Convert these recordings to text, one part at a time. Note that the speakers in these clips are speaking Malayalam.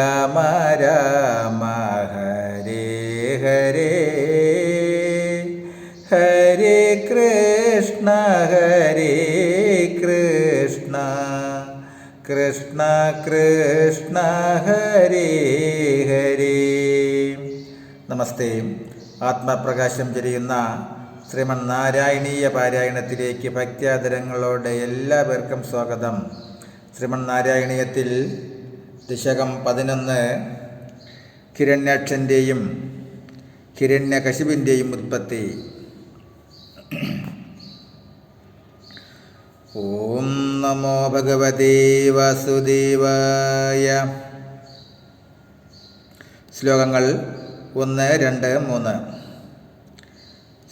രാമ രാമ ഹരേ ഹരേ. ഹരേ കൃഷ്ണ ഹരേ കൃഷ്ണ. കൃഷ്ണ കൃഷ്ണ ഹരേ ഹരേ. നമസ്തേ. ആത്മപ്രകാശം ചൊരിയുന്ന ശ്രീമൻ നാരായണീയ പാരായണത്തിലേക്ക് ഭക്ത്യാദരങ്ങളോടെ എല്ലാവർക്കും സ്വാഗതം. ശ്രീമൻ നാരായണീയത്തിൽ ദശകം പതിനൊന്ന് കിരണ്യാക്ഷന്റെയും കിരണ്യകശിപിന്റെയും ഉത്പത്തി. ഓം നമോ ഭഗവതേ വാസുദേവായ. ശ്ലോകങ്ങൾ ഒന്ന് രണ്ട് മൂന്ന്.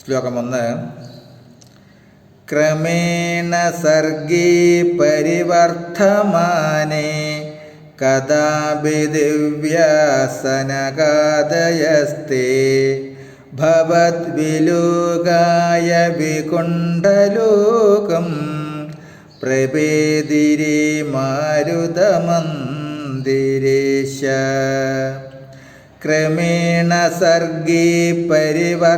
ശ്ലോകം ഒന്ന്. ക്രമേണ സർഗീ പരിവർദ്ധമാനേ കഥാപി ദിവ്യാസനകാദയസ്തേ ഭവദ്വിലോകായ വികുണ്ഠലോകം പ്രഭേദിരി മാരുതമന്ദിരേശ. ക്രമേണ സർഗീ പരിവർത്തമാനേ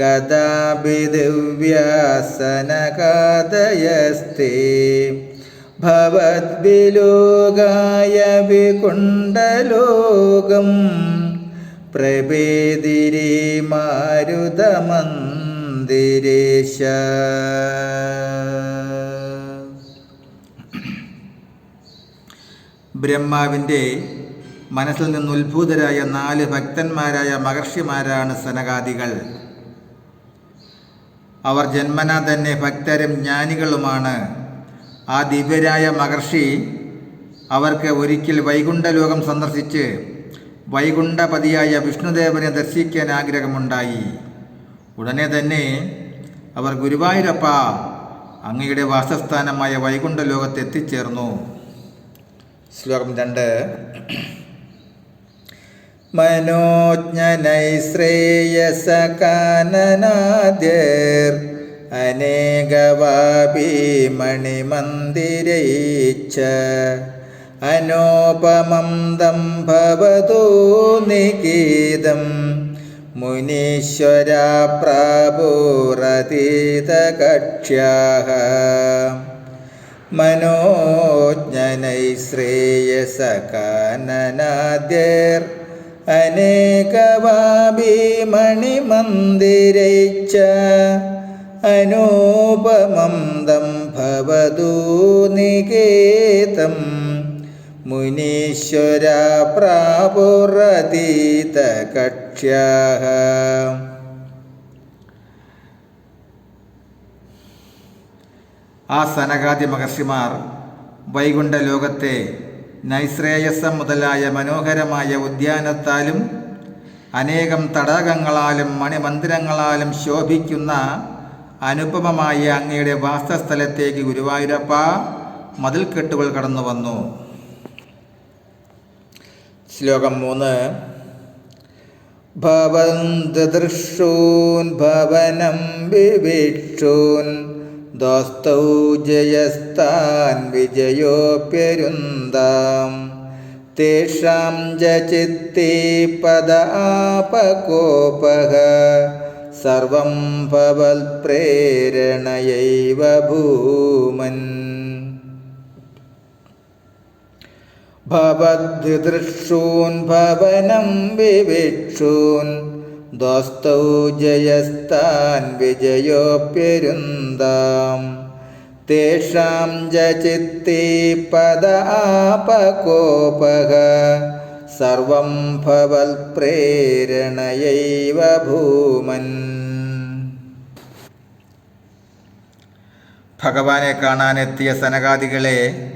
കഥാപി ദിവ്യാസനകാദയസ്തേ ഭവദ്വിലോകായ വികുണ്ടലോകം പ്രഭേദിരി മാരുതമന്ദിരേശ. ബ്രഹ്മാവിന്റെ മനസ്സിൽ നിന്ന് ഉത്ഭൂതരായ നാല് ഭക്തന്മാരായ മഹർഷിമാരാണ് സനകാദികൾ. അവർ ജന്മനാ തന്നെ ഭക്തരും ജ്ഞാനികളുമാണ്. ആ ദിവ്യരായ മഹർഷി അവർക്ക് ഒരിക്കൽ വൈകുണ്ഠലോകം സന്ദർശിച്ച് വൈകുണ്ഠപതിയായ വിഷ്ണുദേവനെ ദർശിക്കാൻ ആഗ്രഹമുണ്ടായി. ഉടനെ തന്നെ അവർ ഗുരുവായൂരപ്പ അങ്ങയുടെ വാസസ്ഥാനമായ വൈകുണ്ഠലോകത്ത് എത്തിച്ചേർന്നു. ശ്ലോകം രണ്ട്. മനോജ്ഞനൈശ്രേയസകാനനാദ്യർ അനേകവാപി മണിമന്ദിരൈച്ച അനോപമം ദം ഭവതോ നികേതം മുനീശ്വര മനോജ്ഞനൈ ശ്രേയസകാനനാദ്യർ അനേകവാഭിമണിമന്ദിരൈച്ച അനൂപമം ദം നികേതം. മുനീശ്വര പ്രാപുരതീതകക്ഷ്യാः ആ സനകാദി മഹർഷിമാർ വൈകുണ്ഠ ലോകത്തെ നൈശ്രേയസം മുതലായ മനോഹരമായ ഉദ്യാനത്താലും അനേകം തടാകങ്ങളാലും മണിമന്ദിരങ്ങളാലും ശോഭിക്കുന്ന അനുപമമായ അങ്ങയുടെ വാസസ്ഥലത്തേക്ക് ഗുരുവായൂരപ്പ മതിൽക്കെട്ടുകൾ കടന്നു വന്നു. ശ്ലോകം മൂന്ന്. ഭവന്തദൃശൂൻ ഭവനം വിവിക്ഷൂൻ ദോസ്തൗ ജയസ്താൻ വിജയോപ്യരുന്താം തേഷാം ചിത്തേ പദ ആപകോപഃ സർവം പവൽപ്രേരണയൈവ ഭൂമൻ. ഭവദ്ദൃശൂൻ ഭവനം വിവിക്ഷൂൻ. ദോസ്തൗ ജയസ്താൻ വിജയോപ്യരുന്താം തേഷാം ച ചിത്തേ പദ ആപകോപഃ സർവം ഭവൽപ്രേരണയൈവ ഭൂമൻ. ഭഗവാനെ കാണാനെത്തിയ സനകാദികളെ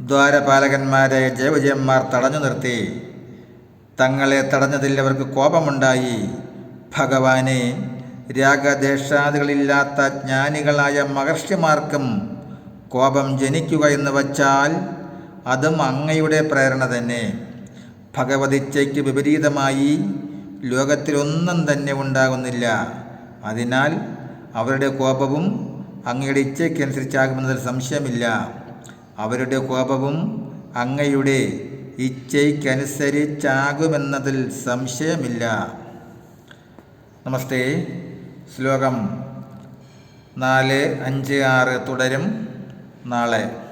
ദ്വാരപാലകന്മാരെ ജയവിജയന്മാർ തടഞ്ഞു നിർത്തി. തങ്ങളെ തടഞ്ഞതിൽ അവർക്ക് കോപമുണ്ടായി. ഭഗവാനെ രാഗദേശാദികളില്ലാത്ത ജ്ഞാനികളായ മഹർഷിമാർക്കും കോപം ജനിക്കുക എന്ന് വച്ചാൽ അതും അങ്ങയുടെ പ്രേരണ തന്നെ. ഭഗവതിച്ചയ്ക്ക് വിപരീതമായി ലോകത്തിലൊന്നും തന്നെ ഉണ്ടാകുന്നില്ല. അതിനാൽ അവരുടെ കോപവും അങ്ങയുടെ ഇച്ഛയ്ക്കനുസരിച്ചാകുമെന്നതിൽ സംശയമില്ല. അവരുടെ കോപവും അങ്ങയുടെ ഇച്ഛയ്ക്കനുസരിച്ചാകുമെന്നതിൽ സംശയമില്ല. നമസ്തേ. ശ്ലോകം നാല് അഞ്ച് ആറ് തുടരും നാളെ.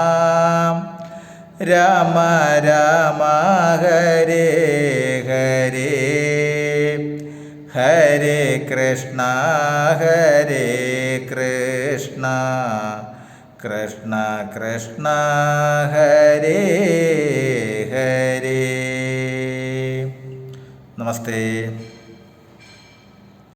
രാമ രാമ ഹരേ ഹരേ. ഹരേ കൃഷ്ണ ഹരേ കൃഷ്ണ. കൃഷ്ണ കൃഷ്ണ ഹരേ ഹരേ. നമസ്തേ.